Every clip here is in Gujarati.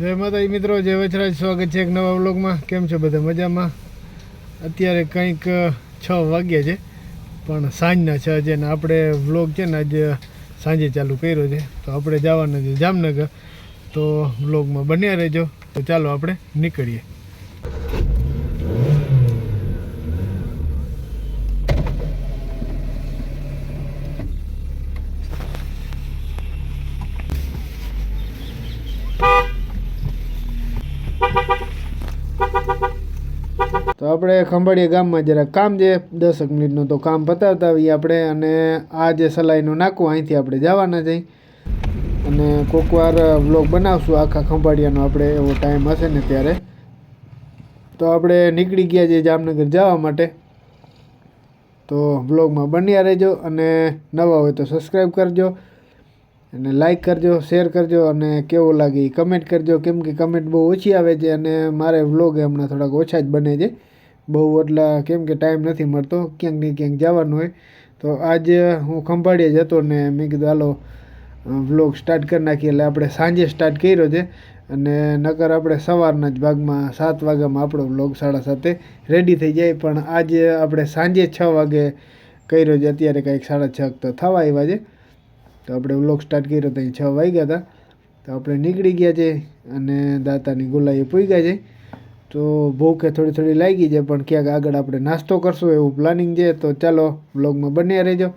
જય માતા મિત્રો, જય વચરાજ. સ્વાગત છે એક નવા વ્લોગમાં. કેમ છો બધા? મજામાં? અત્યારે કંઈક, છ વાગ્યા છે, પણ સાંજના છ છે ને આપણે વ્લોગ છે ને આજે સાંજે ચાલુ કર્યો છે. તો આપણે જવાના છે જામનગર. તો વ્લોગમાં બન્યા રહેજો. તો ચાલો આપણે નીકળીએ. આપણે ખંભાળિયા ગામમાં જરા કામ છે, દસેક મિનિટનું તો કામ પતાવતા આવીએ આપણે અને આ જે સલાઈનું નાખવું અહીંથી આપણે જવાના જઈ અને કોઈક વાર વ્લોગ બનાવશું, આખા ખંભાળિયાનો આપણે, એવો ટાઈમ હશે ને ત્યારે. તો આપણે નીકળી ગયા છીએ જામનગર જવા માટે. તો વ્લોગમાં બન્યા રહેજો અને નવા હોય તો સબસ્ક્રાઈબ કરજો. અને લાઈક કરજો શેર કરજો અને કેવો લાગે એ કમેન્ટ કરજો. કેમ કે કમેન્ટ બહુ ઓછી આવે છે અને મારે વ્લોગ હમણાં થોડાક ઓછા જ બને છે. બહુ એટલા કેમ કે ટાઈમ નથી મળતો, ક્યાંક ને ક્યાંક જવાનું હોય. તો આજે હું ખંભાળીએ જતો ને મેં કીધું, હાલો વ્લોગ સ્ટાર્ટ કરી નાખીએ. એટલે આપણે સાંજે સ્ટાર્ટ કર્યો છે અને નકર આપણે સવારના જ ભાગમાં સાત વાગ્યામાં આપણો વ્લોગ સાડા સાતે રેડી થઈ જાય. પણ આજે આપણે સાંજે છ વાગે કર્યો છે, અત્યારે કંઈક સાડા છ તો થવા આવ્યા છે. તો આપણે વ્લોગ સ્ટાર્ટ કર્યો તો અહીં છ વાગ્યા હતા. તો આપણે નીકળી ગયા છે અને દાતાની ગોલાઈએ પૂગ્યા છે. તો ભૂખે થોડી થોડી લાગી છે પણ ક્યાંક આગળ આપણે નાસ્તો કરશું એવું પ્લાનિંગ છે, તો ચાલો વ્લોગમાં બન્યા રહેજો.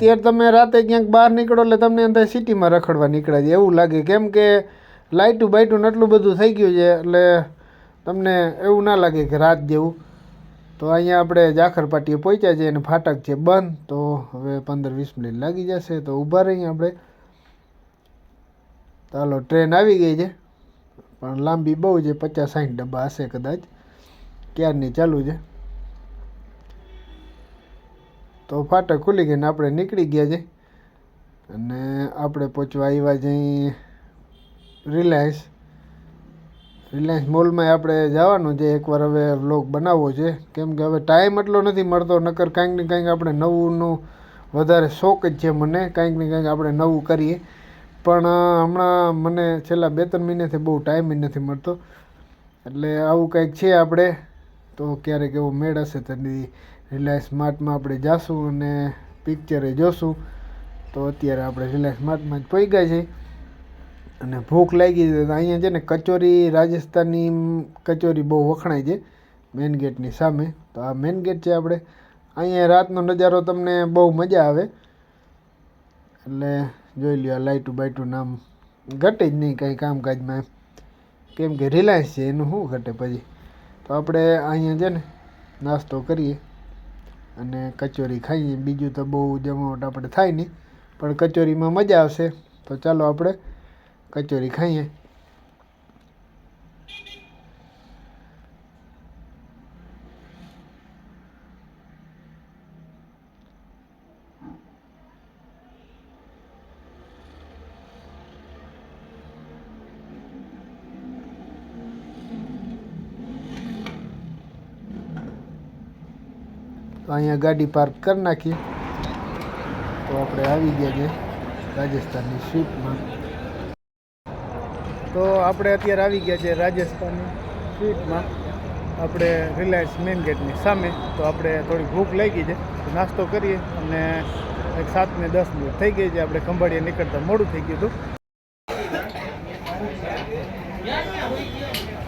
અત્યારે તમે રાતે ક્યાંક બહાર નીકળો એટલે તમને અંદર સિટીમાં રખડવા નીકળે છે. એવું લાગે કેમ કે લાઇટું બાઇટું એટલું બધું થઈ ગયું છે એટલે તમને એવું ના લાગે કે રાત જેવું. તો અહીંયા આપણે જાખર પાટીએ પહોંચ્યા છે અને ફાટક છે બંધ. તો હવે પંદર વીસ મિનિટ લાગી જશે તો ઊભા રહીએ આપણે. ચાલો ટ્રેન આવી ગઈ છે. પણ લાંબી બહુ છે, પચાસ સાઠ ડબ્બા હશે કદાચ. ક્યારની ચાલુ છે? તો ફાટક ખુલી ગઈને આપણે નીકળી ગયા છે. અને આપણે પહોંચવા આવ્યા જઈ રિલાયન્સ. રિલાયન્સ મોલમાં આપણે જવાનું છે. એકવાર હવે વ્લોગ બનાવવો છે. કેમ કે હવે ટાઈમ એટલો નથી મળતો, નકર કાંઈક ને કાંઈક આપણે નવુંનું વધારે શોખ જ છે મને. કાંઈક ને કાંઈક આપણે નવું કરીએ. પણ હમણાં મને છેલ્લા બે ત્રણ મહિનાથી બહુ ટાઈમ નથી મળતો. એટલે આવું કંઈક છે આપણે. તો ક્યારેક એવો મેળ હશે તો રિલાયન્સ સ્માર્ટમાં આપણે જાશું અને પિક્ચરે જોશું. તો અત્યારે આપણે રિલાયન્સ સ્માર્ટમાં જ પહોંચી છે અને ભૂખ લાગી છે તો અહીંયા છે ને કચોરી રાજસ્થાનની કચોરી બહુ વખણાય છે મેન ગેટની સામે. તો આ મેન ગેટ છે આપણે. અહીંયા રાતનો નજારો તમને બહુ મજા આવે. એટલે જોઈ લ્યો આ લાઇટું બાઇટું નામ ઘટે જ નહીં કંઈ કામકાજમાં કેમ કે રિલાયન્સ છે, એનું શું ઘટે પછી? તો આપણે અહીંયા છે ને નાસ્તો કરીએ. અને કચોરી ખાઈએ. બીજું તો બહુ જમાવટ આપણે થાય નહીં, પણ કચોરીમાં મજા આવશે. તો ચાલો આપણે કચોરી ખાઈએ. તો અહીંયા ગાડી પાર્ક કરી નાખી. તો આપણે આવી ગયા છે રાજસ્થાનની સ્વીટમાં તો આપણે અત્યારે આવી ગયા છે રાજસ્થાનની સ્વીટમાં આપણે રિલાયન્સ મેઇન ગેટની સામે. તો આપણે થોડી ભૂખ લાગી છે. નાસ્તો કરીએ અને એક સાત ને દસ મિનિટ થઈ ગઈ છે. આપણે ખંભાળીએ નીકળતા મોડું થઈ ગયું હતું.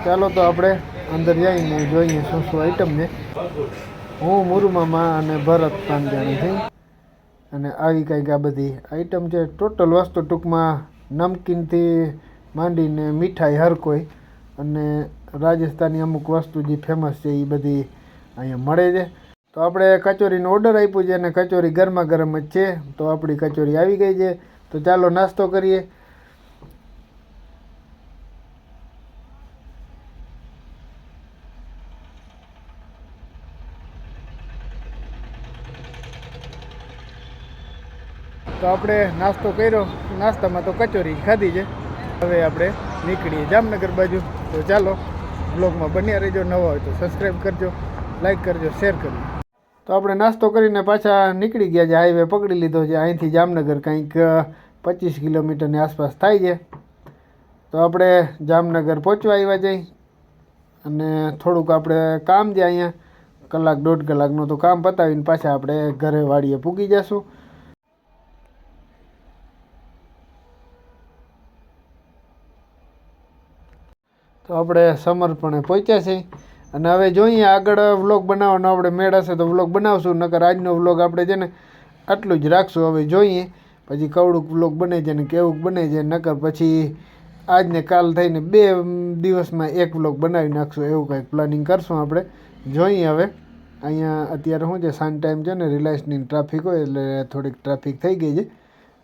ચાલો તો આપણે અંદર જઈને જોઈએ શું શું આઈટમ છે. હું મુરુમામા અને ભરત પાંજાણી થઈ અને આવી કંઈક આ બધી આઈટમ છે. ટોટલ વસ્તુ ટૂંકમાં નમકીનથી માંડીને મીઠાઈ હર કોઈ અને રાજસ્થાની અમુક વસ્તુ જે ફેમસ છે એ બધી અહીંયા મળે છે. તો આપણે કચોરીનો ઓર્ડર આપ્યો છે અને કચોરી ગરમા ગરમ જ છે. તો આપણી કચોરી આવી ગઈ છે. તો ચાલો નાસ્તો કરીએ. તો આપણે નાસ્તો કર્યો. નાસ્તામાં તો કચોરી ખાધી છે. હવે આપણે નીકળીએ જામનગર બાજુ. તો ચાલો બ્લોગમાં બન્યા રહેજો. નવા હોય તો સબસ્ક્રાઈબ કરજો લાઈક કરજો શેર કરજો. તો આપણે નાસ્તો કરીને પાછા નીકળી ગયા છે. હાઈવે પકડી લીધો છે. અહીંથી જામનગર કંઈક પચીસ કિલોમીટરની આસપાસ થાય છે. તો આપણે જામનગર પહોંચવા આવ્યા જઈ અને થોડુંક આપણે કામ છે અહીંયા. કલાક દોઢ કલાકનું તો કામ પતાવીને પાછા આપણે ઘરે વાડીએ પૂગી જશું. તો આપણે સમર્પણે પહોંચ્યા છે અને હવે જોઈએ આગળ વ્લોગ બનાવવાનો આપણે મેળ હશે તો વ્લોગ બનાવશું, નકર આજનો વ્લોગ આપણે છે ને આટલું જ રાખશું. હવે જોઈએ, પછી કવડુંક વ્લોગ બને છે ને કેવુંક બને છે, નકર પછી આજને કાલ થઈને બે દિવસમાં એક વ્લોગ બનાવી નાખશું, એવું કંઈક પ્લાનિંગ કરશું આપણે. જોઈએ હવે, અહીંયા અત્યારે શું છે સાંજ ટાઈમ છે ને રિલાયન્સની ટ્રાફિક હોય એટલે થોડીક ટ્રાફિક થઈ ગઈ છે.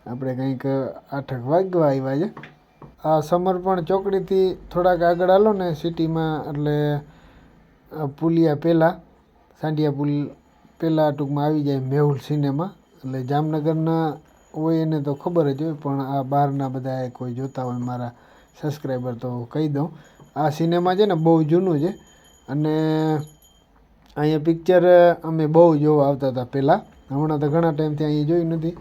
આપણે કંઈક આઠક વાગવા આવ્યા છે. આ સમર્પણ ચોકડીથી થોડાક આગળ હાલો ને સિટીમાં, એટલે પુલિયા પહેલાં સાંઢિયા પુલ પહેલાં ટૂંકમાં આવી જાય મેહુલ સિનેમા, એટલે જામનગરના હોય એને તો ખબર જ હોય, પણ આ બહારના બધા કોઈ જોતા હોય મારા સબસ્ક્રાઈબર તો કહી દઉં. આ સિનેમા છે ને બહુ જૂનું છે, અને અહીંયા પિક્ચર અમે બહુ જોવા આવતા હતા પહેલાં. હમણાં તો ઘણા ટાઈમથી અહીંયા જોયું નથી.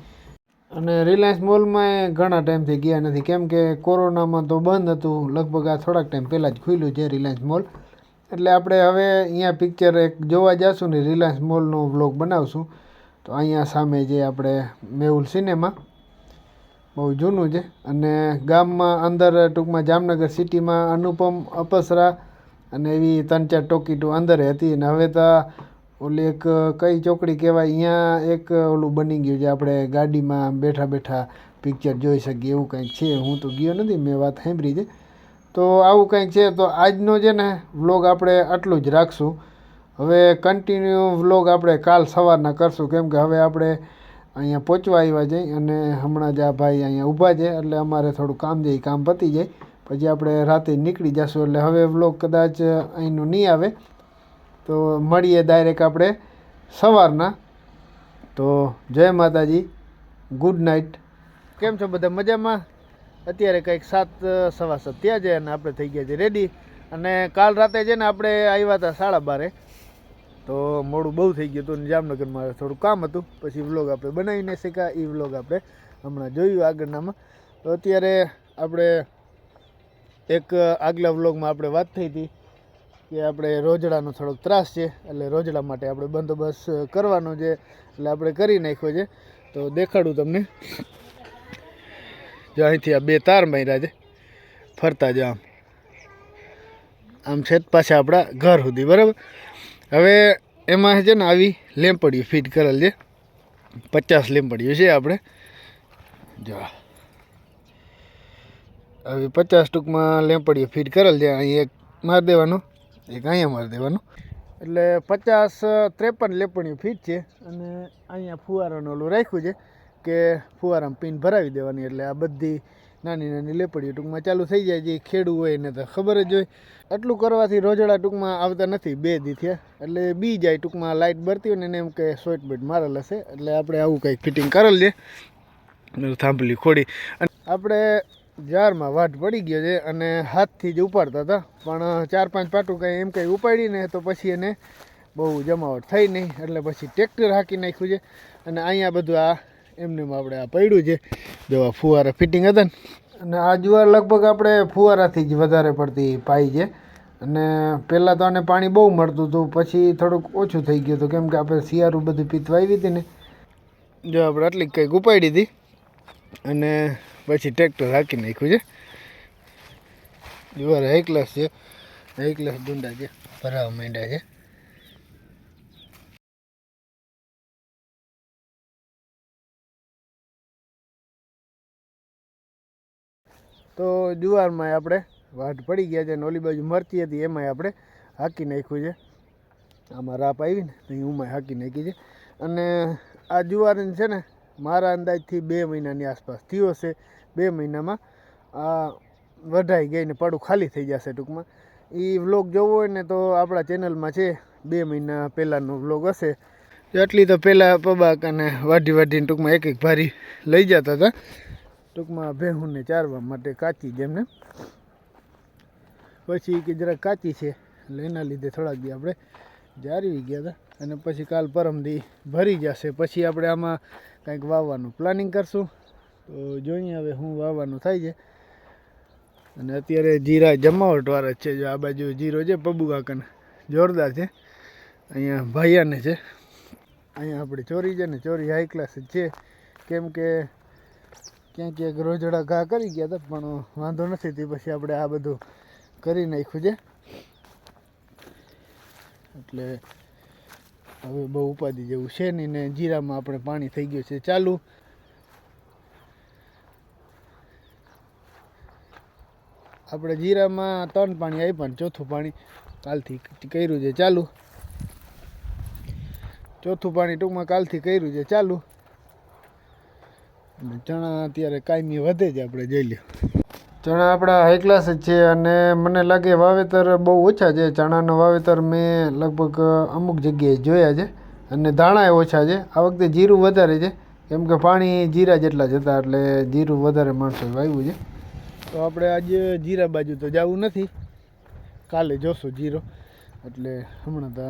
અને રિલાયન્સ મોલમાં ઘણા ટાઈમથી ગયા નથી. કેમ કે કોરોનામાં તો બંધ હતું. લગભગ આ થોડાક ટાઈમ પહેલાં જ ખુલ્યું છે રિલાયન્સ મોલ એટલે આપણે હવે અહીંયા પિક્ચર એક જોવા જઈશું ને રિલાયન્સ મોલનો વ્લોગ બનાવશું. તો અહીંયા સામે જે આપણે મેહુલ સિનેમા બહુ જૂનું છે. અને ગામમાં અંદર ટૂંકમાં જામનગર સિટીમાં અનુપમ, અપસરા અને એવી ત્રણ ચાર ટોકીટો અંદર હતી. અને હવે તો ઓલી એક, કઈ ચોકડી કહેવાય અહીંયા એક ઓલું બની ગયું છે આપણે ગાડીમાં બેઠા બેઠા પિક્ચર જોઈ શકીએ, એવું કંઈક છે. હું તો ગયો નથી, મેં વાત સાંભળી છે. તો આવું કંઈક છે, તો આજનો છે ને વ્લોગ આપણે આટલું જ રાખશું. હવે કન્ટિન્યુ વ્લોગ આપણે કાલ સવારના કરશું, કેમ કે હવે આપણે અહીંયા પહોંચવા આવ્યા જઈ અને હમણાં જ આ ભાઈ અહીંયા ઊભા છે, એટલે અમારે થોડું કામ જાય કામ પતી જાય. પછી આપણે રાતે નીકળી જશું, એટલે હવે વ્લોગ કદાચ અહીંનું નહીં આવે. તો મળીએ ડાયરેક્ટ આપણે સવારના. તો જય માતાજી ગુડ નાઇટ કેમ છો બધા? મજામાં? અત્યારે કંઈક સાત સવા સાત ત્યાં છે અને આપણે થઈ ગયા છે રેડી અને કાલ રાતે છે ને આપણે આવ્યા હતા સાડા બારે. તો મોડું બહુ થઈ ગયું હતું જામનગરમાં થોડું કામ હતું. પછી વ્લોગ આપણે બનાવીને શીખ્યા. એ વ્લોગ આપણે હમણાં જોયું આગળનામાં. તો અત્યારે આપણે એક આગલા વ્લોગમાં આપણે વાત થઈ હતી. કે આપણે રોજડાનો થોડોક ત્રાસ છે, એટલે રોજડા માટે આપણે બંદોબસ્ત કરવાનો છે, એટલે આપણે કરી નાખ્યો છે. તો દેખાડું તમને. જો અહીંથી આ બે તાર માર્યા છે, ફરતા જ આમ. આમ છે પાછા આપણા ઘર સુધી, બરાબર? હવે એમાં છે ને આવી લેમ્પડીઓ ફિટ કરેલ છે, પચાસ લેમ્પડીઓ છે આપણે. જો આવી પચાસ ટૂંકમાં લેમ્પડીઓ ફિટ કરેલ છે, અહીં એક માર દેવાનો. એક અહીંયા મારી દેવાનું. એટલે પચાસ ત્રેપન લેપણીઓ ફીટ છે અને અહીંયા ફુવારાનું ઓલું રાખ્યું છે કે ફુવારામાં પીન ભરાવી દેવાની. એટલે આ બધી નાની નાની લેપડીઓ ટૂંકમાં ચાલુ થઈ જાય જે ખેડૂ હોય એને તો ખબર જ હોય. આટલું કરવાથી રોજડા ટૂંકમાં આવતા નથી. બે દી એટલે બી જાય ટૂંકમાં લાઇટ બરતી હોય ને એમ કે સ્વેટ બેટ મારેલ હશે એટલે આપણે આવું કંઈક ફિટિંગ કરેલ છે. થાંભલી ખોડી. અને આપણે જારમાં વાટ પડી ગયો છે અને હાથથી જ ઉપાડતા હતા. પણ ચાર પાંચ પાટું કંઈ એમ કંઈ ઉપાડીને તો પછી એને બહુ જમાવટ થઈ નહીં, એટલે પછી ટ્રેક્ટર હાંકી નાખ્યું છે. અને અહીંયા બધું આ એમને આપણે આ પડ્યું છે. જો આ ફુવારા ફિટિંગ હતા ને, અને આ જુવાર લગભગ આપણે ફુવારાથી જ વધારે પડતી પાઈ છે. અને પહેલાં તો આને પાણી બહુ મળતું હતું, પછી થોડુંક ઓછું થઈ ગયું હતું, કેમ કે આપણે શિયાળું બધું પીતવા આવી હતી ને. જો આપણે આટલી કંઈક ઉપાડી હતી. અને પછી ટ્રેક્ટર હાંકી નાખ્યું છે. જુવાર એક ક્લાસ છે. એક ક્લાસ ડુંડા છે. ભરાવા માંડ્યા છે. તો જુવારમાં આપણે વાટ પડી ગયા છે અને ઓલી બાજુ મરતી હતી, એમાંય આપણે હાકી નાખ્યું છે. આમાં રાપ આવી ને, તો ઉમાં હાકી નાખી છે. અને આ જુવારને છે ને, મારા અંદાજથી બે મહિનાની આસપાસ થયો છે. બે મહિનામાં, આ વઢાઈ ગઈ ને પડું ખાલી થઈ જશે ટૂંકમાં. એ વ્લોગ જોવો હોય ને તો આપણા ચેનલમાં છે, બે મહિના પહેલાંનો વ્લોગ હશે. એટલી તો પહેલાં પબાક અને વાઢી વાઢીને ટૂંકમાં એક એક ભારી લઈ જતા હતા. ટૂંકમાં ભેહુંને ચારવા માટે કાચી જેમને પછી કે જરાક કાચી છે, એટલે એના લીધે થોડાક દી આપણે જાળવી ગયા હતા. અને પછી કાલ પરમદી ભરી જશે. પછી આપણે આમાં કંઈક વાવવાનું પ્લાનિંગ કરશું. તો જોઈએ હવે શું વાવવાનું થાય છે. અને અત્યારે જીરા જમાવટવાળા છે. જો આ બાજુ જીરો છે, પબુ કાકાને. જોરદાર છે. અહીંયા ભાઈયાને છે. અહીંયા આપણે ચોરી છે ને ચોરી હાઈ ક્લાસ જ છે. કેમ કે ક્યાંક ક્યાંક રોજડા ઘા કરી ગયા હતા, પણ વાંધો નથી. તે પછી આપણે આ બધું કરી નાખ્યું છે. એટલે હવે બહુ ઉપાધિ જેવું છે નહીં ને જીરામાં આપણે પાણી થઈ ગયું છે. ચાલુ. આપણે જીરામાં ત્રણ પાણી આપ્યા ને ચોથું પાણી કાલથી કર્યું છે ચાલુ. ચોથું પાણી ટૂંકમાં કાલથી કર્યું છે ચાલુ. અને ચણા અત્યારે કાયમી વધે છે આપણે જોઈ લ્યો. ચણા આપણા હાઈ ક્લાસ જ છે અને મને લાગે વાવેતર બહુ ઓછા છે. ચણાનો વાવેતર મેં લગભગ અમુક જગ્યાએ જોયા છે અને દાણા ઓછા છે. આ વખતે જીરું વધારે છે. કેમ કે પાણી જીરા જેટલા જતા એટલે જીરું વધારે માણસો વાવ્યું છે. તો આપણે આજે જીરા બાજુ તો જવું નથી. કાલે જોશું જીરો. એટલે હમણાં તો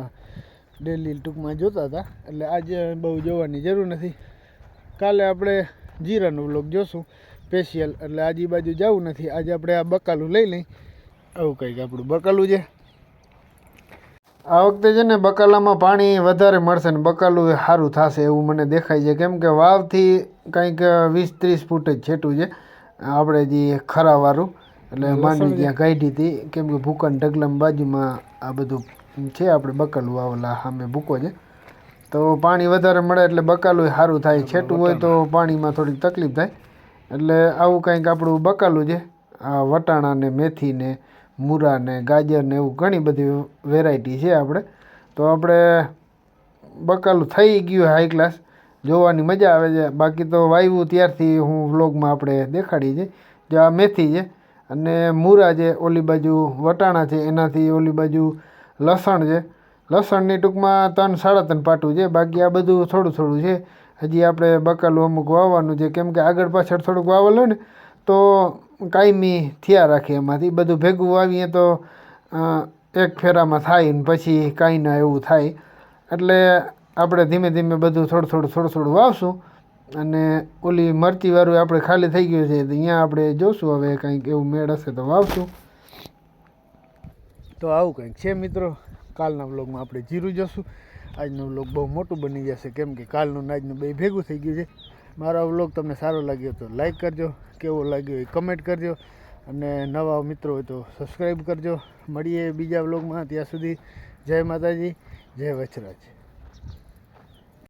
ડેલી ટૂંકમાં જોતા હતા. એટલે આજે બહુ જોવાની જરૂર નથી. કાલે આપણે જીરાનો વ્લોગ જોશું સ્પેશિયલ એટલે આજે બાજુ જવું નથી. આજે આપણે આ બકાલું લઈ લઈ. આવું કંઈક આપણું બકાલું છે. આ વખતે છે ને બકાલામાં પાણી વધારે મળશે ને બકાલું સારું થશે એવું મને દેખાય છે. કેમ કે વાવથી કંઈક વીસ ત્રીસ ફૂટ જ છેટું છે. આપણે જે ખરાવાળું એટલે માંડવી ત્યાં કાઢી હતી કેમ કે ભૂકન ઢગલામ બાજુમાં આ બધું છે આપણે બકાલું વાવેલા સામે ભૂકો છે. તો પાણી વધારે મળે એટલે બકાલું સારું થાય છેટું હોય તો પાણીમાં થોડીક તકલીફ થાય. એટલે આવું કંઈક આપણું બકાલું છે આ વટાણા ને મેથી ને મૂરા ને ગાજર ને એવું ઘણી બધી વેરાયટી છે આપણે. તો આપણે બકાલું થઈ ગયું હાઈ ક્લાસ જોવાની મજા આવે છે. બાકી તો વાવ્યું ત્યારથી હું વ્લોગમાં આપણે દેખાડી છે. જો આ મેથી છે અને મૂરા છે, ઓલી બાજુ વટાણા છે, એનાથી ઓલી બાજુ લસણ છે. લસણની ટૂંકમાં ત્રણ સાડા ત્રણ પાટું છે. બાકી આ બધું થોડું થોડું છે. હજી આપણે બકાલું અમુક વાવવાનું છે. કેમ કે આગળ પાછળ થોડુંક વાવેલું હોય ને, તો કાયમી થયા રાખે એમાંથી. બધું ભેગું વાવીએ તો એક ફેરામાં થાય ને પછી કાંઈ ના એવું થાય. એટલે આપણે ધીમે ધીમે બધું થોડું થોડું થોડું થોડું વાવશું અને ઓલી મરચીવાળું આપણે ખાલી થઈ ગયું છે તો અહીંયા આપણે જોશું હવે કંઈક એવું મેળ હશે તો વાવશું. તો આવું કંઈક છે મિત્રો. કાલના વ્લોગમાં આપણે જીરું જોશું. આજનો વ્લોગ બહુ મોટું બની જશે કેમ કે કાલનું આજનું બે ભેગું થઈ ગયું છે. મારો બ્લોગ તમને સારો લાગ્યો તો લાઈક કરજો, કેવો લાગ્યો એ કમેન્ટ કરજો અને નવા મિત્રો હોય તો સબસ્ક્રાઈબ કરજો. મળીએ બીજા વ્લોગમાં, ત્યાં સુધી જય માતાજી, જય વચરાજ.